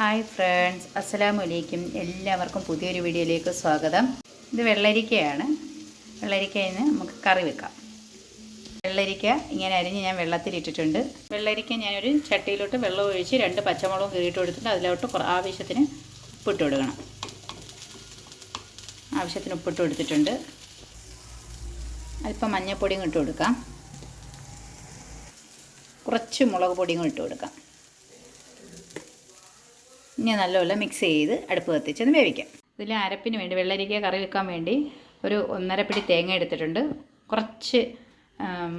Hi friends അസ്സലാമു അലൈക്കും എല്ലാവർക്കും പുതിയൊരു വീഡിയോയിലേക്ക് സ്വാഗതം. ഇത് വെള്ളരിക്കയാണ്. വെള്ളരിക്കയിന് നമുക്ക് കറി വെക്കാം. വെള്ളരിക്ക ഇങ്ങനെ അരിഞ്ഞ് ഞാൻ വെള്ളത്തിലിട്ടിട്ടുണ്ട് വെള്ളരിക്ക ഞാനൊരു ചട്ടിയിലോട്ട് വെള്ളം ഒഴിച്ച് രണ്ട് പച്ചമുളകും കീറിയിട്ട് കൊടുത്തിട്ട് അതിലോട്ട് ആവശ്യത്തിന് ഉപ്പിട്ട് കൊടുക്കണം. ആവശ്യത്തിന് ഉപ്പിട്ട് കൊടുത്തിട്ടുണ്ട്. അല്പം മഞ്ഞൾപ്പൊടിയും ഇട്ട് കൊടുക്കാം. കുറച്ച് മുളക് പൊടിയും ഇട്ട് കൊടുക്കാം. ഇനി നല്ലപോലെ മിക്സ് ചെയ്ത് അടുപ്പ് കത്തിച്ചൊന്ന് വേവിക്കാം. ഇതിൽ അരപ്പിന് വേണ്ടി വെള്ളരിക്ക കറി വെക്കാൻ വേണ്ടി ഒരു ഒന്നര പിടി തേങ്ങ എടുത്തിട്ടുണ്ട്. കുറച്ച്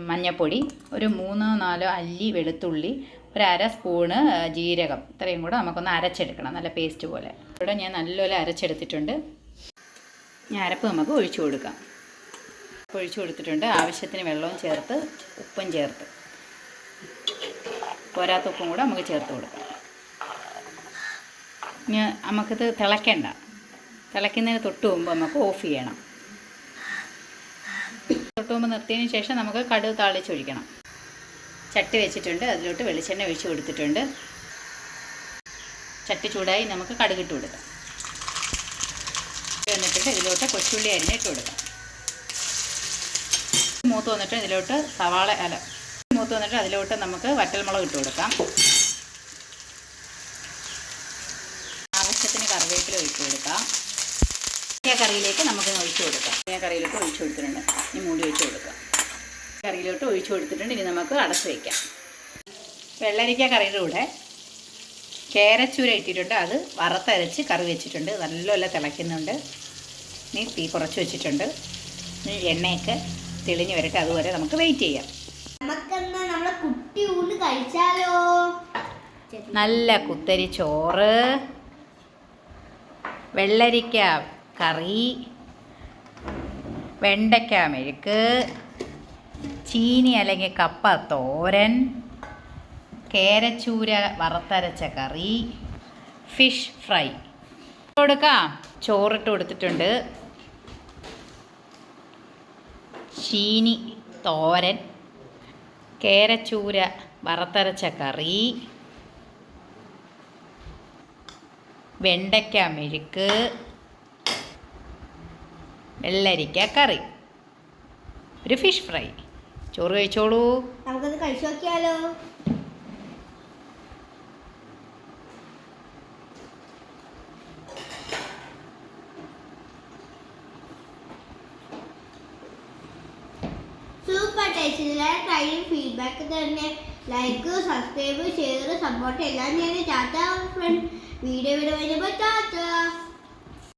മഞ്ഞൾപ്പൊടി ഒരു മൂന്നോ നാലോ അല്ലി വെളുത്തുള്ളി ഒരു അര സ്പൂണ് ജീരകം. ഇത്രയും കൂടെ നമുക്കൊന്ന് അരച്ചെടുക്കണം നല്ല പേസ്റ്റ് പോലെ. ഇവിടെ ഞാൻ നല്ലപോലെ അരച്ചെടുത്തിട്ടുണ്ട്. ഞാൻ അരപ്പ് നമുക്ക് ഒഴിച്ചു കൊടുക്കാം. ഒഴിച്ചു കൊടുത്തിട്ടുണ്ട്. ആവശ്യത്തിന് വെള്ളവും ചേർത്ത് ഉപ്പും ചേർത്ത്. പോരാത്ത ഉപ്പും കൂടെ നമുക്ക് ചേർത്ത് കൊടുക്കാം. ഇനി നമുക്കിത് തിളയ്ക്കണ്ട തിളയ്ക്കുന്നതിന് തൊട്ട് മുമ്പ് നമുക്ക് ഓഫ് ചെയ്യണം. തൊട്ട് മുമ്പ് നിർത്തിയതിന് ശേഷം നമുക്ക് കടുക് താളിച്ചൊഴിക്കണം. ചട്ടി വെച്ചിട്ടുണ്ട്. അതിലോട്ട് വെളിച്ചെണ്ണ ഒഴിച്ച് കൊടുത്തിട്ടുണ്ട്. ചട്ടി ചൂടായി നമുക്ക് കടുകിട്ട് കൊടുക്കാം. എന്നിട്ട് ഇതിലോട്ട് കൊച്ചുള്ളി അരിഞ്ഞിട്ട് കൊടുക്കാം. മൂത്ത് വന്നിട്ട് ഇതിലോട്ട് സവാള അല മൂത്ത് വന്നിട്ട് അതിലോട്ട് നമുക്ക് വറ്റൽമുളക് ഇട്ട് കൊടുക്കാം. കറിവേപ്പില ഒഴിച്ച് കൊടുക്കാം. കറിയിലേക്ക് നമുക്ക് ഒഴിച്ച് കൊടുക്കാം. ഈ കറിയിലോട്ട് ഒഴിച്ച് കൊടുത്തിട്ടുണ്ട്. ഇനി മൂടി ഒഴിച്ച് കൊടുക്കാം. കറിയിലോട്ട് ഒഴിച്ച് കൊടുത്തിട്ടുണ്ട്. ഇനി നമുക്ക് അടച്ചു വയ്ക്കാം വെള്ളരിക്ക കറിയുടെ കൂടെ കേരച്ചൂര ഇട്ടിട്ടുണ്ട്. അത് വറുത്തരച്ച് കറി വെച്ചിട്ടുണ്ട്. നല്ലപോലെ തിളയ്ക്കുന്നുണ്ട്. ഇനി തീ കുറച്ച് വെച്ചിട്ടുണ്ട്. ഇനി എണ്ണയൊക്കെ തെളിഞ്ഞ് വരട്ടെ. അതുവരെ നമുക്ക് വെയിറ്റ് ചെയ്യാം. നമുക്കെന്നാ നമ്മളെ കുട്ടി ഊണ് കഴിച്ചാലോ? നല്ല കുത്തരി ചോറ്. വെള്ളരിക്ക കറി വെണ്ടയ്ക്ക മെഴുക്ക് ചീനി അല്ലെങ്കിൽ കപ്പ തോരൻ കേരച്ചൂര വറുത്തരച്ച കറി ഫിഷ് ഫ്രൈ. കൊടുക്കാം. ചോറിട്ട് കൊടുത്തിട്ടുണ്ട്. ചീനി തോരൻ കേരച്ചൂര വറുത്തരച്ച കറി. വെണ്ടയ്ക്ക മെഴുക്ക് വെള്ളരിക്ക കറി. ഒരു ഫിഷ് ഫ്രൈ ചോറ് കഴിച്ചോളൂ. നമുക്കത് കഴിച്ചു നോക്കിയാലോ? സൂപ്പർ ടേസ്റ്റിലെ ട്രൈയും ഫീഡ്ബാക്ക് തന്നെ ലൈക്ക് സബ്സ്ക്രൈബ് ഷെയർ സപ്പോർട്ട് എല്ലാം ഞാൻ ടാറ്റ ഫ്രണ്ട് വീഡിയോ വീഡിയോ വരുമ്പോൾ ടാറ്റ